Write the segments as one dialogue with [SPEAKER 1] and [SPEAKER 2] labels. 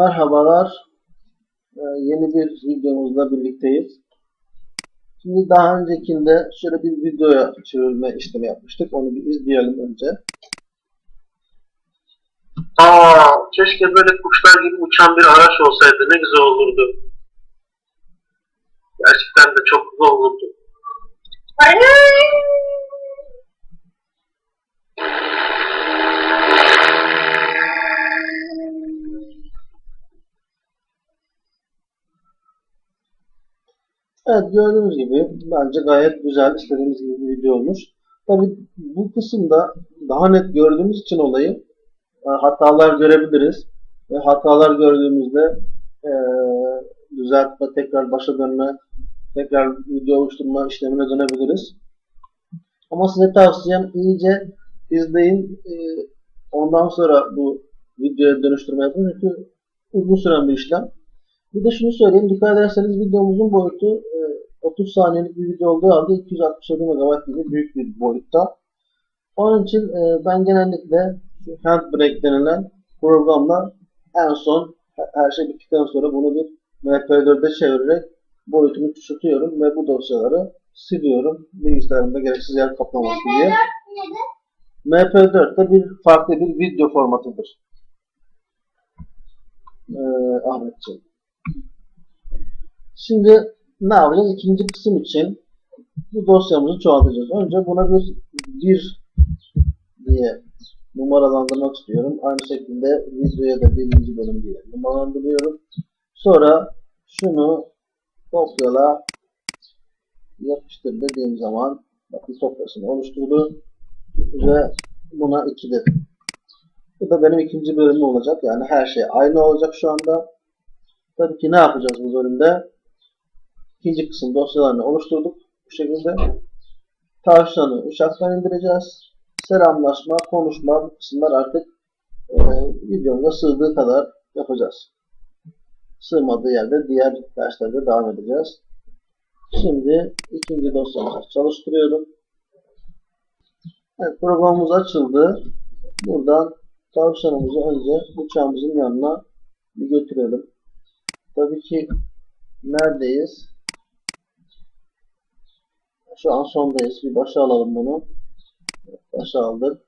[SPEAKER 1] Merhabalar. Ee, yeni bir videomuzla birlikteyiz. Şimdi daha öncekinde şöyle bir videoya çevirme işlemi yapmıştık. Onu bir izleyelim önce.
[SPEAKER 2] Aa, keşke böyle kuşlar gibi uçan bir araç olsaydı ne güzel olurdu. Gerçekten de çok güzel olurdu.
[SPEAKER 1] Evet gördüğünüz gibi bence gayet güzel istediğimiz gibi bir video olmuş. Tabi bu kısımda daha net gördüğümüz için olayı e, hatalar görebiliriz. Ve hatalar gördüğümüzde e, düzeltme, tekrar başa dönme, tekrar video oluşturma işlemine dönebiliriz. Ama size tavsiyem iyice izleyin. E, ondan sonra bu videoya dönüştürme yapın. Çünkü uzun süren bir işlem. Bir de şunu söyleyeyim. Dikkat ederseniz videomuzun boyutu e, 30 saniyelik bir video olduğu halde 267 MB gibi büyük bir boyutta. Onun için e, ben genellikle Handbrake denilen programla en son her şey bittikten sonra bunu bir MP4'e çevirerek boyutunu küçültüyorum ve bu dosyaları siliyorum. Bilgisayarımda gereksiz yer kaplamasın diye. MP4 de bir farklı bir video formatıdır. Ee, Ahmetciğim. Şimdi ne yapacağız? İkinci kısım için bu dosyamızı çoğaltacağız. Önce buna bir bir diye numaralandırmak istiyorum. Aynı şekilde videoya da birinci bölüm diye numaralandırıyorum. Sonra şunu kopyala yapıştır dediğim zaman bakın sofrasını oluşturdu ve buna 2 dedim. Bu da benim ikinci bölümüm olacak. Yani her şey aynı olacak şu anda. Tabii ki ne yapacağız bu bölümde? İkinci kısım dosyalarını oluşturduk. Bu şekilde. Tavşanı uçaktan indireceğiz. Selamlaşma, konuşma bu kısımlar artık e, videomuza sığdığı kadar yapacağız. Sığmadığı yerde diğer derslerde devam edeceğiz. Şimdi ikinci dosyamızı çalıştırıyorum. Evet, programımız açıldı. Buradan tavşanımızı önce uçağımızın yanına götürelim. Tabii ki neredeyiz? Şu an sondayız. Bir başa alalım bunu. Başa aldık.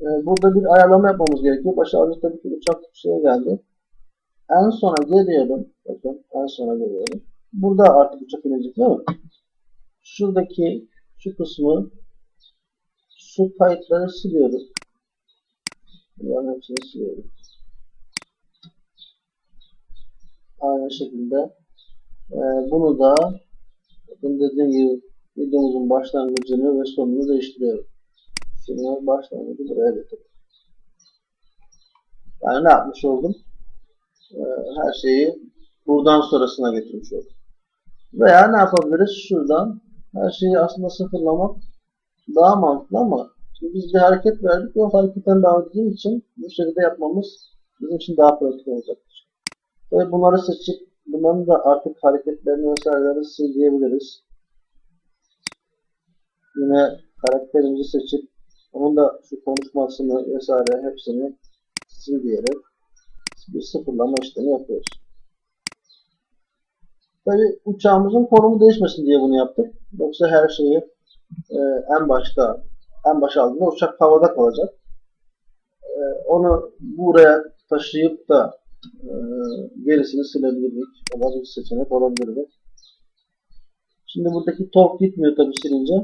[SPEAKER 1] Ee, burada bir ayarlama yapmamız gerekiyor. Başa aldık tabii ki uçak şeye geldi. En sona geliyorum. Bakın en sona geliyorum. Burada artık uçak inecek değil mi? Şuradaki şu kısmı şu kayıtları siliyoruz. Bunların hepsini siliyoruz. Aynı şekilde e, bunu da bakın dediğim gibi videomuzun başlangıcını ve sonunu değiştiriyorum. Şimdi başlangıcı buraya getirdim. Yani ne yapmış oldum? E, her şeyi buradan sonrasına getirmiş oldum. Veya ne yapabiliriz? Şuradan her şeyi aslında sıfırlamak daha mantıklı ama şimdi biz bir hareket verdik ve o hareketten devam edeceği için bu şekilde yapmamız bizim için daha pratik olacaktır. Ve bunları seçip bunların da artık hareketlerini vesaireleri sil diyebiliriz. Yine karakterimizi seçip onun da şu konuşmasını vesaire hepsini sil diyerek bir sıfırlama işlemi yapıyoruz. Tabi uçağımızın konumu değişmesin diye bunu yaptık. Yoksa her şeyi e, en başta en başa aldığında uçak havada kalacak. E, onu buraya taşıyıp da e, gerisini silebilirdik. O da bir seçenek olabilirdi. Şimdi buradaki top gitmiyor tabi silince.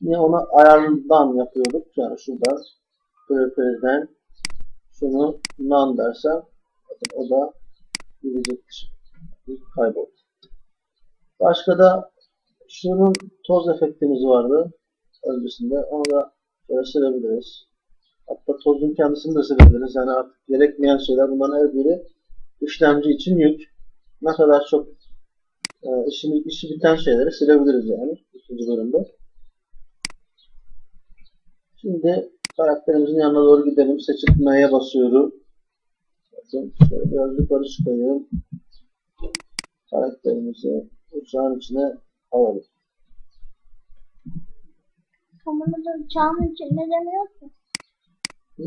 [SPEAKER 1] Niye onu ayarından yapıyorduk. Yani şuradan prefer'den şunu none dersem o da gidecektir. Kayboldu. Başka da şunun toz efektimiz vardı öncesinde. Onu da şöyle silebiliriz. Hatta tozun kendisini de silebiliriz. Yani artık gerekmeyen şeyler bunların her biri işlemci için yük. Ne kadar çok e, işi, işi biten şeyleri silebiliriz yani ikinci bölümde. Şimdi karakterimizin yanına doğru gidelim. Seçip M'ye basıyorum. Bakın şöyle biraz yukarı çıkayım. Karakterimizi uçağın içine alalım.
[SPEAKER 3] Kamerada uçağın içinde demiyor ki.
[SPEAKER 1] Hı?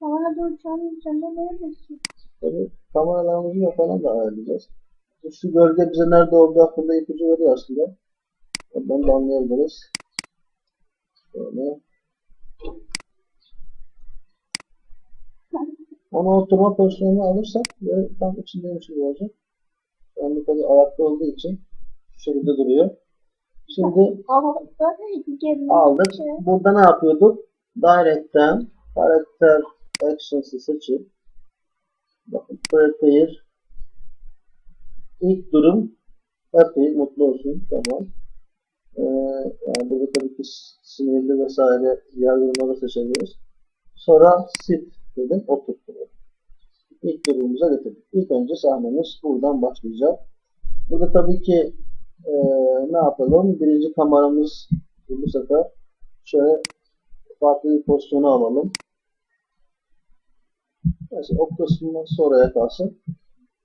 [SPEAKER 3] Havada uçağın üzerinde neredesin?
[SPEAKER 1] Tabii kameralarımızı falan da ayarlayacağız. Şu gölge bize nerede olduğu hakkında ipucu veriyor aslında. Ondan da anlayabiliriz. Şöyle. Onu oturma pozisyonuna alırsak böyle tam içindeymiş gibi olacak. Şu anda tabii ayakta olduğu için şu şekilde duruyor. Şimdi aldık. Burada ne yapıyorduk? Direct'ten Character Actions'ı seçip bakın Prepare ilk durum happy, mutlu olsun. Tamam. Ee, yani burada tabii ki sinirli vesaire diğer durumları seçebiliriz. Sonra sit dedim. Oturttum. İlk durumumuza getirdik. İlk önce sahnemiz buradan başlayacak. Burada tabii ki ee, ne yapalım? Birinci kameramız bu sefer şöyle farklı bir pozisyonu alalım. Mesela o kısmı sonraya kalsın.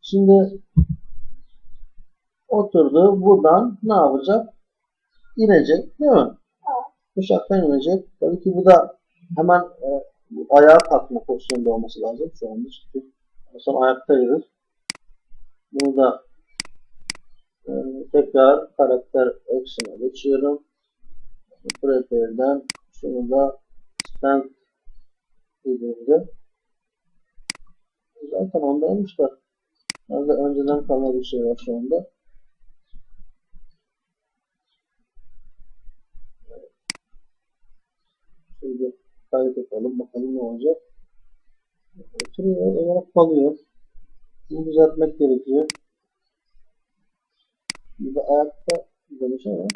[SPEAKER 1] Şimdi oturdu. Buradan ne yapacak? İnecek. Değil mi? Uçaktan inecek. Tabii ki bu da hemen e, ayağa kalkma pozisyonunda olması lazım. Şu anda çünkü son ayakta yürür. Bunu da e, tekrar karakter action'a geçiyorum. Prepare'den şunu da stand dediğimde zaten ondaymış da Nerede önceden kalma bir şey var şu anda. Şimdi yapalım bakalım ne olacak. Oturuyor olarak kalıyor. Bunu düzeltmek gerekiyor. Bir de ayakta demiş ama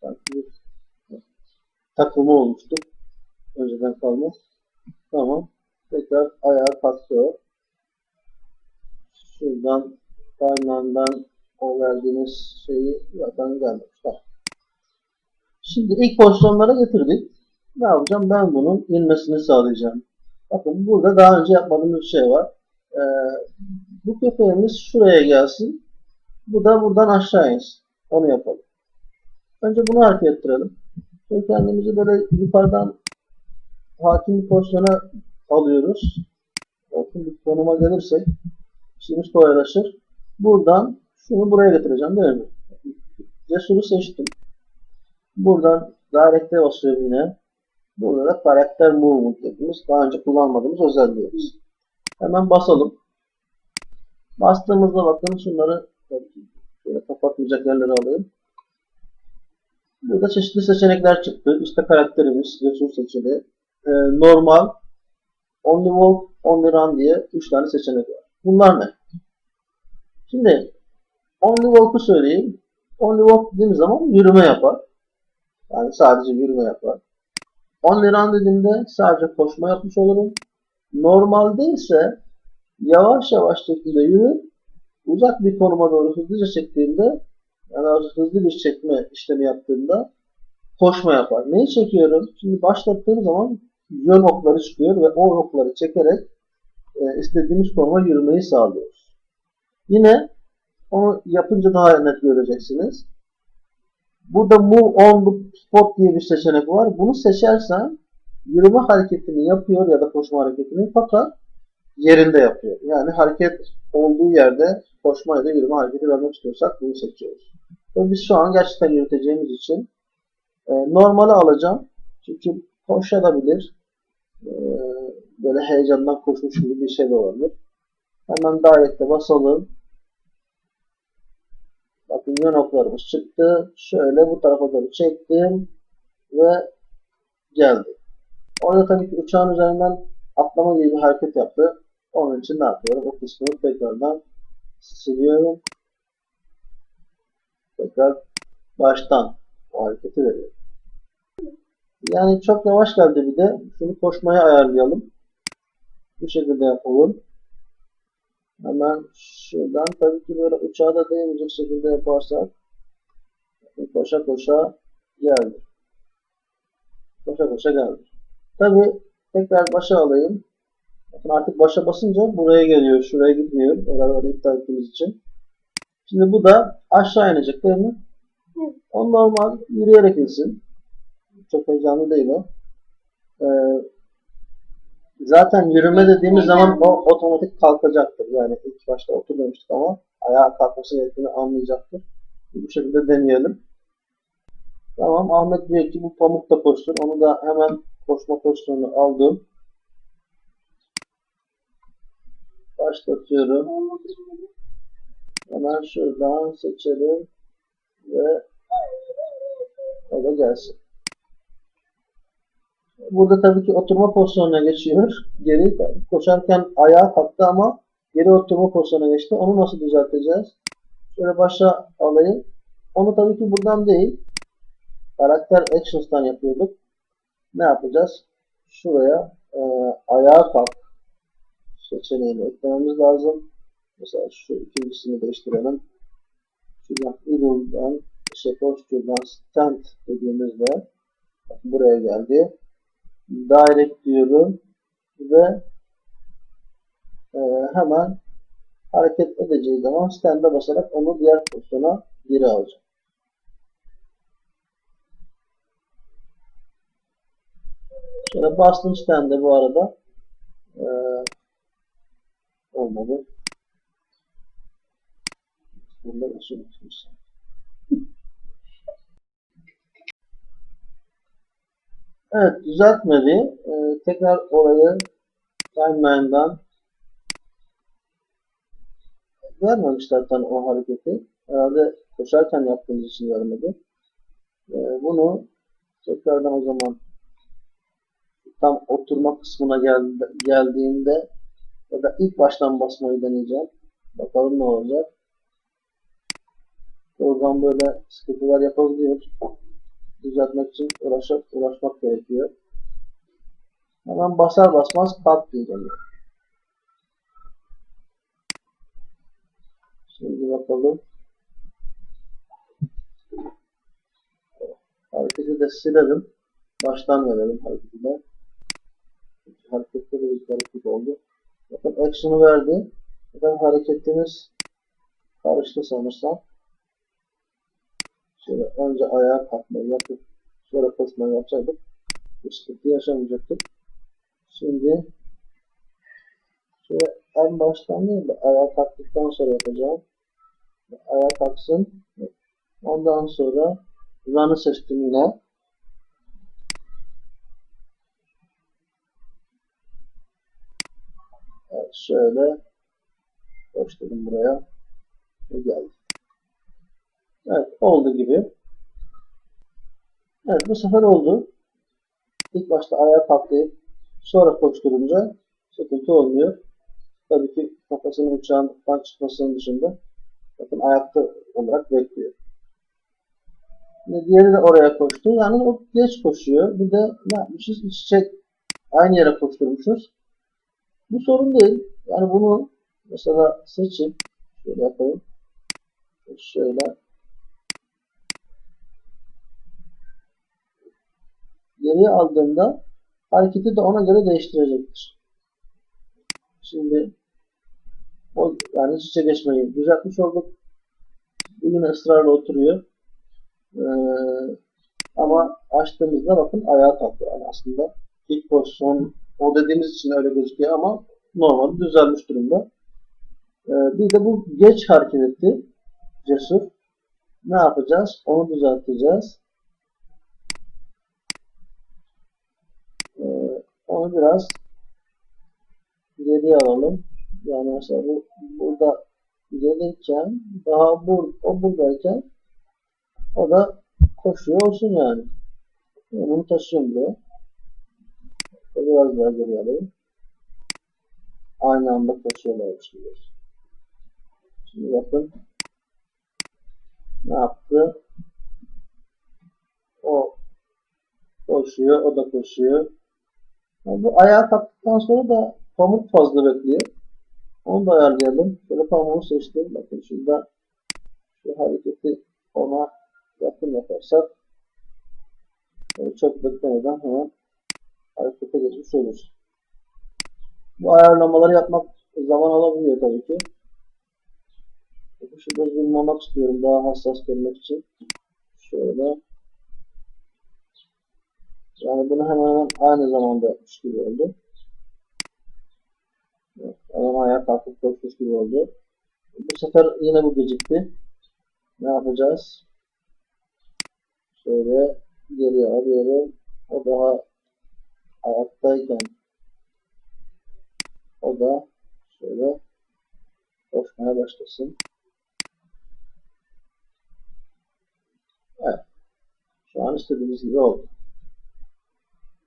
[SPEAKER 1] sanki bir takılma olmuştu. Önceden kalma. Tamam. Tekrar ayağa kalkıyor. Şuradan kaynağından o verdiğiniz şeyi zaten gelmiş. Tamam. Şimdi ilk pozisyonlara getirdik. Ne yapacağım? Ben bunun inmesini sağlayacağım. Bakın burada daha önce yapmadığımız bir şey var. Ee, bu köpeğimiz şuraya gelsin. Bu da buradan aşağı insin. Onu yapalım. Önce bunu hareket ettirelim. Şöyle kendimizi böyle yukarıdan hakim pozisyona alıyoruz. Bakın bir konuma gelirsek işimiz kolaylaşır. Buradan şunu buraya getireceğim değil mi? Cesur'u seçtim. Buradan Direct'e basıyorum yine. Burada da karakter movement dediğimiz daha önce kullanmadığımız özelliğimiz. Hemen basalım. Bastığımızda bakın şunları şöyle kapatmayacak yerleri alayım. Burada çeşitli seçenekler çıktı. İşte karakterimiz, resurs seçeneği, e, normal, only walk, only run diye 3 tane seçenek var. Bunlar ne? Şimdi only walk'u söyleyeyim. Only walk dediğim zaman yürüme yapar. Yani sadece yürüme yapar. Only run dediğimde sadece koşma yapmış olurum. Normalde ise yavaş yavaş şekilde yürür. Uzak bir konuma doğru hızlıca çektiğimde yani hızlı bir çekme işlemi yaptığımda koşma yapar. Neyi çekiyorum? Şimdi başlattığım zaman yön okları çıkıyor ve o okları çekerek e, istediğimiz konuma yürümeyi sağlıyoruz. Yine onu yapınca daha net göreceksiniz. Burada move on the spot diye bir seçenek var. Bunu seçersen yürüme hareketini yapıyor ya da koşma hareketini fakat yerinde yapıyor. Yani hareket olduğu yerde koşma ya da yürüme hareketi vermek istiyorsak bunu seçiyoruz. Ve biz şu an gerçekten yürüteceğimiz için e, normali alacağım. Çünkü koşabilir. E, böyle heyecandan koşmuş gibi bir şey de olabilir. Hemen direct'e basalım. Bakın yön oklarımız çıktı. Şöyle bu tarafa doğru çektim ve geldi. Orada tabii ki uçağın üzerinden atlama gibi bir hareket yaptı. Onun için ne yapıyorum? O kısmını tekrardan siliyorum. Tekrar baştan o hareketi veriyorum. Yani çok yavaş geldi bir de. Şunu koşmaya ayarlayalım. Bu şekilde yapalım. Hemen şuradan tabii ki böyle uçağa da değmeyecek şekilde yaparsak koşa koşa geldi. Koşa koşa geldi. Tabii tekrar başa alayım. Bakın artık başa basınca buraya geliyor. Şuraya gitmiyor. Oraları iptal ettiğimiz için. Şimdi bu da aşağı inecek değil mi? O normal yürüyerek insin. Çok heyecanlı değil o. e, zaten yürüme dediğimiz zaman o otomatik kalkacaktır. Yani ilk başta otur demiştik ama ayağa kalkması gerektiğini anlayacaktır. Bu şekilde deneyelim. Tamam Ahmet diyor ki bu pamukta koştur. Onu da hemen koşma pozisyonunu aldım. Başlatıyorum. Hemen şuradan seçelim ve o da gelsin. Burada tabii ki oturma pozisyonuna geçiyor. Geri koşarken ayağa kalktı ama geri oturma pozisyonuna geçti. Onu nasıl düzelteceğiz? Şöyle başa alayım. Onu tabii ki buradan değil. Karakter Actions'tan yapıyorduk. Ne yapacağız? Şuraya e, ayağa kalk seçeneğini eklememiz lazım. Mesela şu ikincisini değiştirelim. Şuradan idle'dan şey posture'dan stand dediğimizde buraya geldi. Direct diyorum ve e, hemen hareket edeceği zaman stand'a basarak onu diğer pozisyona geri alacağım. Şöyle bastım stand'e bu arada. E, olmadı. Bunda nasıl unutmuşsun? Evet düzeltmedi. Ee, tekrar orayı timeline'dan vermemiş zaten o hareketi. Herhalde koşarken yaptığımız için vermedi. Ee, bunu tekrardan o zaman tam oturma kısmına geldi, geldiğinde ya da ilk baştan basmayı deneyeceğim. Bakalım ne olacak. Program böyle sıkıntılar yapabiliyor. Düzeltmek için uğraşıp uğraşmak gerekiyor. Hemen basar basmaz kalk diyeceğim. Şimdi bakalım. Hareketi de silelim. Baştan verelim hareketi de bir hareket oldu. Bakın action'ı verdi. Bakın hareketimiz karıştı sanırsam. Şöyle önce ayağa kalkmayı yapıp sonra koşmayı yapsaydık bu sıkıntı yaşamayacaktık. Şimdi şöyle en baştan değil de ayağa kalktıktan sonra yapacağım. Ayağa kalksın. Ondan sonra run'ı seçtim yine. Evet, şöyle koşturdum buraya ve geldi. Evet oldu gibi. Evet bu sefer oldu. İlk başta ayağa kalktık. Sonra koşturunca sıkıntı olmuyor. Tabii ki kafasının uçağından çıkmasının dışında bakın ayakta olarak bekliyor. Ve diğeri de oraya koştu. Yani o geç koşuyor. Bir de ne yapmışız? İç içe aynı yere koşturmuşuz. Bu sorun değil. Yani bunu mesela seçip şöyle yapayım. Şöyle geriye aldığında hareketi de ona göre değiştirecektir. Şimdi o yani iç içe geçmeyi düzeltmiş olduk. Yine ısrarla oturuyor. Ee, ama açtığımızda bakın ayağa kalkıyor yani aslında. ilk pozisyon o dediğimiz için öyle gözüküyor ama normalde düzelmiş durumda. Ee, bir de bu geç hareket etti. Cesur. Ne yapacağız? Onu düzelteceğiz. Ee, onu biraz geriye alalım. Yani mesela bu burada gelirken daha bur o buradayken o da koşuyor olsun yani. yani bunu taşıyorum buraya. Biraz daha geriye alayım. Aynı anda koşuyorlarmış gibi. Şimdi bakın ne yaptı? O koşuyor, o da koşuyor. Bu ayağa kalktıktan sonra da pamuk fazla bekliyor. Onu da ayarlayalım. Şöyle pamuğu seçtim. Bakın şurada şu hareketi ona yakın yaparsak böyle çok beklemeden hemen harekete geçmiş oluruz. Bu ayarlamaları yapmak zaman alabiliyor tabii ki. Şurada zoomlamak istiyorum daha hassas görmek için. Şöyle Yani bunu hemen hemen aynı zamanda yapmış gibi oldu. Evet, Hemen ayağa kalkıp koşmuş gibi oldu. Bu sefer yine bu gecikti. Ne yapacağız? Şöyle geriye alıyorum. O daha ayaktayken o da şöyle koşmaya başlasın. Evet. Şu an istediğimiz gibi oldu.